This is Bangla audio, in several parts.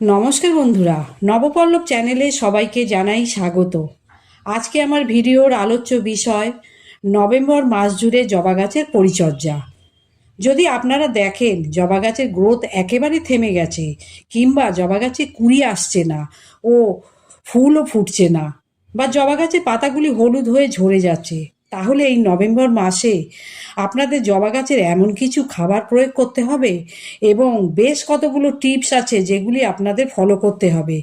নমস্কার বন্ধুরা, নবপল্লব চ্যানেলে সবাইকে জানাই স্বাগত। আজকে আমার ভিডিওর আলোচ্য বিষয়, নভেম্বর মাস জুড়ে জবা গাছের পরিচর্যা। যদি আপনারা দেখেন, জবা গাছের গ্রোথ একেবারে থেমে গেছে, কিংবা জবা গাছে কুড়ি আসছে না, ও ফুলও ফুটছে না, বা জবা গাছের পাতাগুলি হলুদ হয়ে ঝরে যাচ্ছে তাহলে এই নভেম্বর মাসে আপনাদের জবা গাছের এমন কিছু খাবার প্রয়োগ করতে হবে? এবং বেশ কতগুলো টিপস আছে যেগুলি আপনাদের ফলো করতে হবে।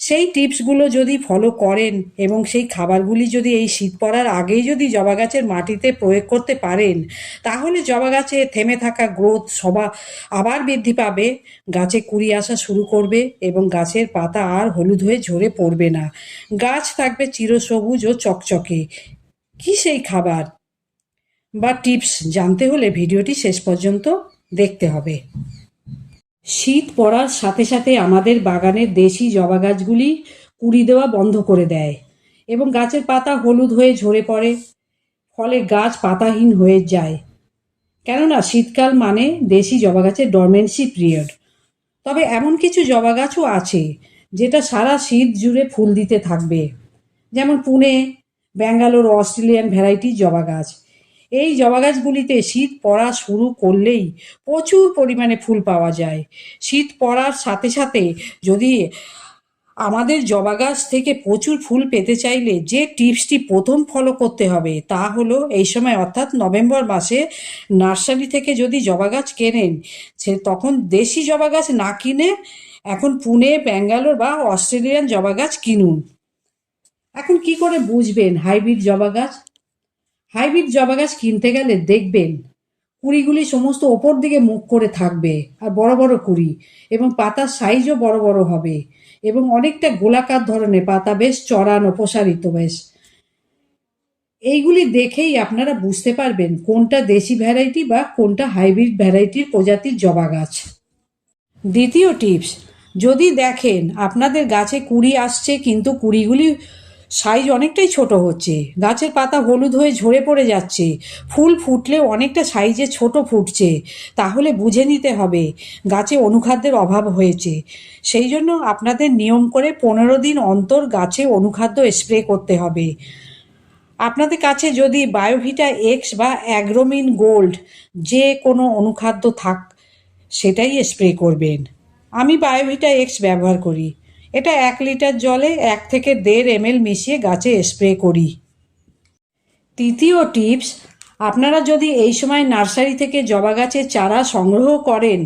সেই টিপসগুলো যদি ফলো করেন এবং সেই খাবারগুলি যদি এই শীত পড়ার আগেই যদি জবা গাছের মাটিতে প্রয়োগ করতে পারেন, তাহলে জবা গাছে থেমে থাকা গ্রোথ সবা আবার বৃদ্ধি পাবে, গাছে কুড়ি আসা শুরু করবে এবং গাছের পাতা আর হলুদ হয়ে ঝরে পড়বে না। গাছ থাকবে চিরসবুজ ও চকচকে। কি সেই খাবার? বা টিপস জানতে হলে ভিডিওটি শেষ পর্যন্ত দেখতে হবে। শীত পড়ার সাথে সাথে আমাদের বাগানের দেশি জবা গাছগুলি কুড়ি দেওয়া বন্ধ করে দেয় এবং গাছের পাতা হলুদ হয়ে ঝরে পড়ে, ফলে গাছ পাতাহীন হয়ে যায়। কেননা শীতকাল মানে দেশি জবা গাছের ডরমেন্সি পিরিয়ড তবে এমন কিছু জবা গাছও আছে যেটা সারা শীত জুড়ে ফুল দিতে থাকবে। যেমন পুনে ব্যাঙ্গালোর অস্ট্রেলিয়ান ভ্যারাইটি জবা গাছ। এই জবা গাছগুলিতে শীত পড়া শুরু করলেই প্রচুর পরিমাণে ফুল পাওয়া যায়। শীত পড়ার সাথে সাথে যদি আমাদের জবা গাছ থেকে প্রচুর ফুল পেতে চাইলে যে টিপসটি প্রথম ফলো করতে হবে তা হলো এই সময় অর্থাৎ নভেম্বর মাসে নার্সারি থেকে যদি জবা গাছ কেনেন, সে তখন দেশি জবা গাছ না কিনে এখন পুনে, ব্যাঙ্গালোর বা অস্ট্রেলিয়ান জবা গাছ কিনুন। এখন কি করে বুঝবেন হাইব্রিড জবা গাছ? হাইব্রিড জবা গাছ কিনতে গেলে দেখবেন কুড়িগুলি সমস্ত ওপর দিকে মুখ করে থাকবে আর বড় বড় কুড়ি এবং পাতার সাইজও বড় বড় হবে এবং অনেকটা গোলাকার ধরনের পাতা, বেশ চড়ানো, প্রসারিত, বেশ। এইগুলি দেখেই আপনারা বুঝতে পারবেন কোনটা দেশি ভ্যারাইটি বা কোনটা হাইব্রিড ভ্যারাইটির প্রজাতির জবা গাছ। দ্বিতীয় টিপস, যদি দেখেন আপনাদের গাছে কুড়ি আসছে কিন্তু কুড়িগুলি সাইজ অনেকটাই ছোট হচ্ছে। গাছের পাতা হলুদ হয়ে ঝরে পড়ে যাচ্ছে। ফুল ফুটলেও অনেকটা সাইজে ছোট ফুটছে। তাহলে বুঝে নিতে হবে, গাছে অনুখাদ্যের অভাব হয়েছে। সেই জন্য আপনাদের নিয়ম করে পনেরো দিন অন্তর গাছে অনুখাদ্য স্প্রে করতে হবে। আপনাদের কাছে যদি বায়োভিটা এক্স বা অ্যাগ্রোমিন গোল্ড যে কোনো অনুখাদ্য থাক, সেটাই স্প্রে করবেন। আমি বায়োভিটা এক্স ব্যবহার করি। এটা এক লিটার জলে এক থেকে দেড় এমএল মিশিয়ে গাছে স্প্রে করি। তৃতীয় টিপস, আপনারা যদি এই সময় নার্সারি থেকে জবা গাছের চারা সংগ্রহ করেন,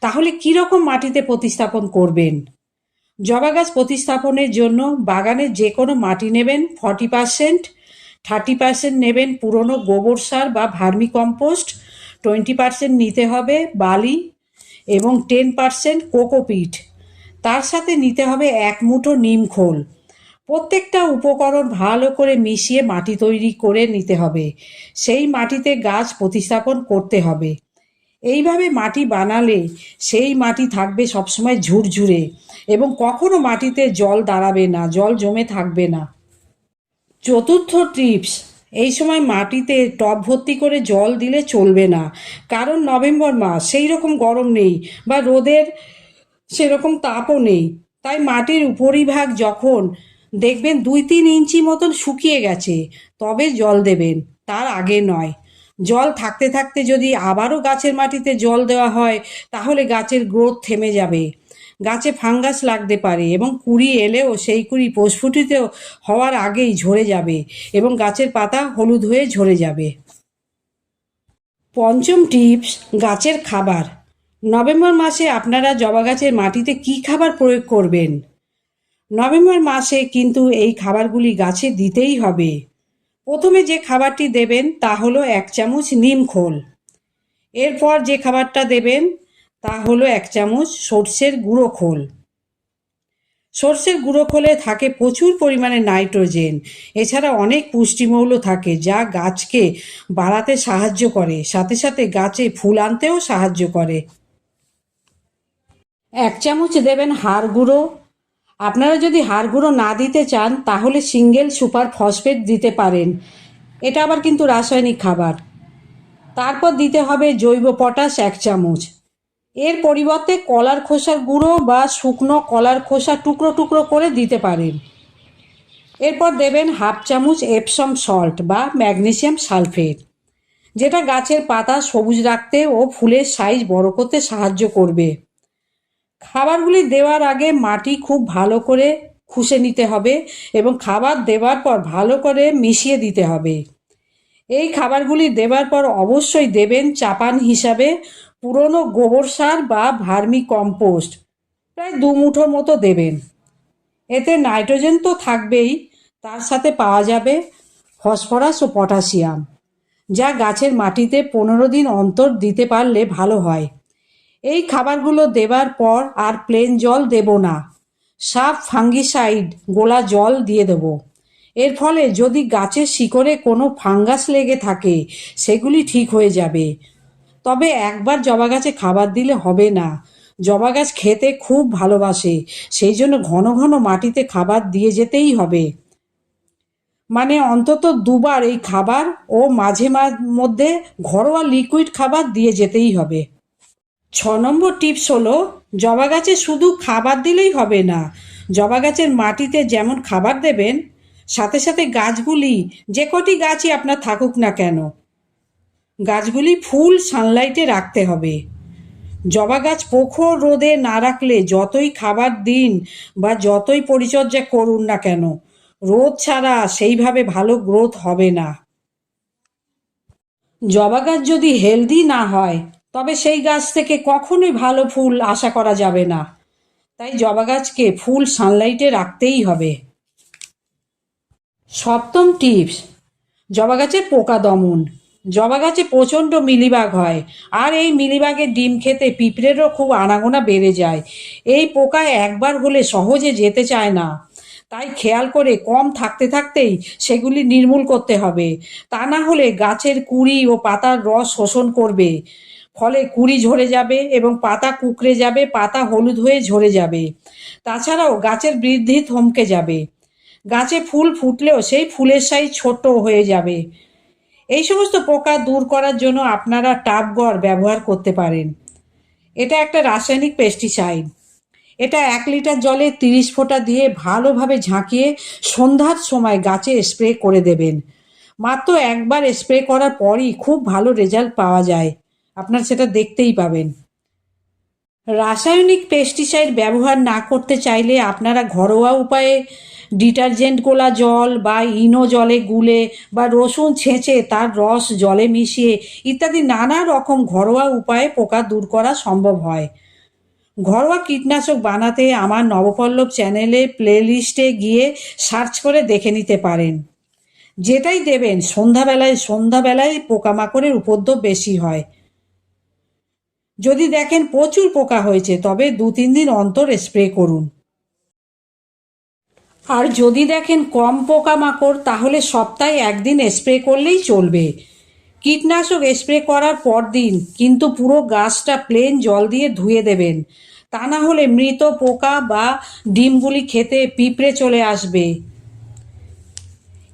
তাহলে কীরকম মাটিতে প্রতিস্থাপন করবেন? জবা গাছ প্রতিস্থাপনের জন্য বাগানে যে কোনো মাটি নেবেন, ফর্টি পার্সেন্ট, থার্টি পার্সেন্ট নেবেন পুরনো গোবর সার বা ভার্মি কম্পোস্ট টোয়েন্টি পার্সেন্ট নিতে হবে বালি এবং টেন পার্সেন্ট কোকোপিট। তার সাথে নিতে হবে এক মুঠো নিম খোল। প্রত্যেকটা উপকরণ ভালো করে মিশিয়ে মাটি তৈরি করে নিতে হবে। সেই মাটিতে গাছ প্রতিস্থাপন করতে হবে। এইভাবে মাটি বানালে সেই মাটি থাকবে সবসময় ঝুরঝুরে এবং কখনো মাটিতে জল দাঁড়াবে না, জল জমে থাকবে না। চতুর্থ টিপস, এই সময় মাটিতে টব ভর্তি করে জল দিলে চলবে না। কারণ নভেম্বর মাস সেই রকম গরম নেই বা রোদের সেরকম তাপও নেই। তাই মাটির উপরিভাগ যখন দেখবেন দুই তিন ইঞ্চি মতন শুকিয়ে গেছে, তবে জল দেবেন, তার আগে নয়। জল থাকতে থাকতে যদি আবারও গাছের মাটিতে জল দেওয়া হয়, তাহলে গাছের গ্রোথ থেমে যাবে। গাছে ফাঙ্গাস লাগতে পারে এবং কুড়ি এলেও সেই কুড়ি প্রস্ফুটিত হওয়ার আগেই ঝরে যাবে এবং গাছের পাতা হলুদ হয়ে ঝরে যাবে। পঞ্চম টিপস, গাছের খাবার। নভেম্বর মাসে আপনারা জবা গাছের মাটিতে কি খাবার প্রয়োগ করবেন? নভেম্বর মাসে কিন্তু এই খাবারগুলি গাছে দিতেই হবে। প্রথমে যে খাবারটি দেবেন তা হলো এক চামচ নিম খোল। এরপর যে খাবারটা দেবেন তা হলো এক চামচ সর্ষের গুঁড়ো খোল। সর্ষের গুঁড়ো খোলে থাকে প্রচুর পরিমাণে নাইট্রোজেন। এছাড়া অনেক পুষ্টিমৌল থাকে যা গাছকে বাড়াতে সাহায্য করে, সাথে সাথে গাছে ফুল আনতেও সাহায্য করে। এক চামচ দেবেন হাড় গুঁড়ো। আপনারা যদি হাড় গুঁড়ো না দিতে চান, তাহলে সিঙ্গেল সুপার ফসফেট দিতে পারেন। এটা আবার কিন্তু রাসায়নিক খাবার। তারপর দিতে হবে জৈব পটাশ এক চামচ। এর পরিবর্তে কলার খোসার গুঁড়ো বা শুকনো কলার খোসা টুকরো টুকরো করে দিতে পারেন। এরপর দেবেন হাফ চামচ এপসম সল্ট বা ম্যাগনেসিয়াম সালফেট যেটা গাছের পাতা সবুজ রাখতে ও ফুলের সাইজ বড় করতে সাহায্য করবে। খাবারগুলি দেওয়ার আগে মাটি খুব ভালো করে খুশে নিতে হবে এবং খাবার দেওয়ার পর ভালো করে মিশিয়ে দিতে হবে। এই খাবারগুলি দেওয়ার পর অবশ্যই দেবেন চাপান হিসাবে পুরনো গোবর সার বা ভার্মি কম্পোস্ট, প্রায় দু মুঠোর মতো দেবেন। এতে নাইট্রোজেন তো থাকবেই, তার সাথে পাওয়া যাবে ফসফরাস ও পটাশিয়াম, যা গাছের মাটিতে পনেরো দিন অন্তর দিতে পারলে ভালো হয়। এই খাবারগুলো দেবার পর আর প্লেন জল দেব না। সাপ ফাঙ্গিসাইড গোলা জল দিয়ে দেব। এর ফলে যদি গাছের শিকড়ে কোনো ফাঙ্গাস লেগে থাকে, সেগুলি ঠিক হয়ে যাবে। তবে একবার জবা গাছে খাবার দিলে হবে না। জবা গাছ খেতে খুব ভালোবাসে, সেই জন্য ঘন ঘন মাটিতে খাবার দিয়ে যেতেই হবে। মানে অন্তত দুবার এই খাবার ও মাঝে মধ্যে ঘরোয়া লিকুইড খাবার দিয়ে যেতেই হবে। ছ নম্বর টিপস হলো, জবা গাছে শুধু খাবার দিলেই হবে না। জবা গাছের মাটিতে যেমন খাবার দেবেন, সাথে সাথে গাছগুলি, যে কটি গাছই আপনার থাকুক না কেন, গাছগুলি ফুল সানলাইটে রাখতে হবে। জবা গাছ প্রখর রোদে না রাখলে যতই খাবার দিন বা যতই পরিচর্যা করুন না কেন, রোদ ছাড়া সেইভাবে ভালো গ্রোথ হবে না। জবা গাছ যদি হেলদি না হয় তবে সেই গাছ থেকে কখনোই ভালো ফুল আশা করা যাবে না। তাই জবা গাছকে ফুল সানলাইটে রাখতেই হবে। সপ্তম টিপস জবা গাছের পোকা দমন। জবা গাছে প্রচণ্ড মিলিবাগ হয়, আর এই মিলিবাগের ডিম খেতে পিঁপড়েরও খুব আনাগোনা বেড়ে যায়। এই পোকা একবার হলে সহজে যেতে চায় না। তাই খেয়াল করে কম থাকতে থাকতেই সেগুলি নির্মূল করতে হবে। তা না হলে গাছের কুড়ি ও পাতার রস শোষণ করবে। ফলে কুড়ি ঝরে যাবে এবং পাতা কুকড়ে যাবে, পাতা হলুদ হয়ে ঝরে যাবে। তাছাড়াও গাছের বৃদ্ধি থমকে যাবে। গাছে ফুল ফুটলেও সেই ফুলের সাইজ ছোট হয়ে যাবে। এই সমস্ত পোকা দূর করার জন্য আপনারা টাবগড় ব্যবহার করতে পারেন। এটা একটা রাসায়নিক পেস্টিসাইড এটা এক লিটার জলে তিরিশ ফোঁটা দিয়ে ভালোভাবে ঝাঁকিয়ে সন্ধ্যার সময় গাছে স্প্রে করে দেবেন। মাত্র একবার স্প্রে করার পরই খুব ভালো রেজাল্ট পাওয়া যায়। আপনার সেটা দেখতেই পাবেন। রাসায়নিক পেস্টিসাইড ব্যবহার না করতে চাইলে আপনারা ঘরোয়া উপায়ে ডিটারজেন্ট গোলা জল বা ইনো জলে গুলে বা রসুন ছেঁচে তার রস জলে মিশিয়ে ইত্যাদি নানা রকম ঘরোয়া উপায়ে পোকা দূর করা সম্ভব হয়। ঘরোয়া কীটনাশক বানাতে আমার নবপল্লব চ্যানেলে প্লেলিস্টে গিয়ে সার্চ করে দেখে নিতে পারেন। যেটাই দেবেন, সন্ধ্যাবেলায় সন্ধ্যাবেলায় পোকামাকড়ের উপদ্রব বেশি হয়। যদি দেখেন প্রচুর পোকা হয়েছে, তবে দু তিন দিন অন্তর স্প্রে করুন। আর যদি দেখেন কম পোকামাকড়, তাহলে সপ্তাহে একদিন স্প্রে করলেই চলবে। কীটনাশক স্প্রে করার পর দিন, কিন্তু পুরো গাছটা প্লেন জল দিয়ে ধুয়ে দেবেন। তা না হলে মৃত পোকা বা ডিমগুলি খেতে পিঁপড়ে চলে আসবে।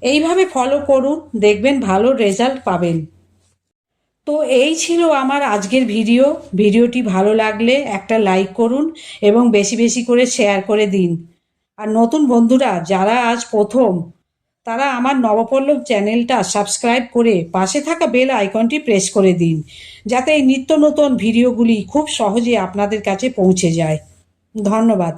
এইভাবে ফলো করুন, দেখবেন ভালো রেজাল্ট পাবেন। তো এই ছিল আমার আজকের ভিডিও। ভিডিওটি ভালো লাগলে একটা লাইক করুন এবং বেশি বেশি করে শেয়ার করে দিন। আর নতুন বন্ধুরা, যারা আজ প্রথম, তারা আমার নবপল্লব চ্যানেলটা সাবস্ক্রাইব করে পাশে থাকা বেল আইকনটি প্রেস করে দিন, যাতে এই নিত্য নতুন ভিডিওগুলি খুব সহজে আপনাদের কাছে পৌঁছে যায়। ধন্যবাদ।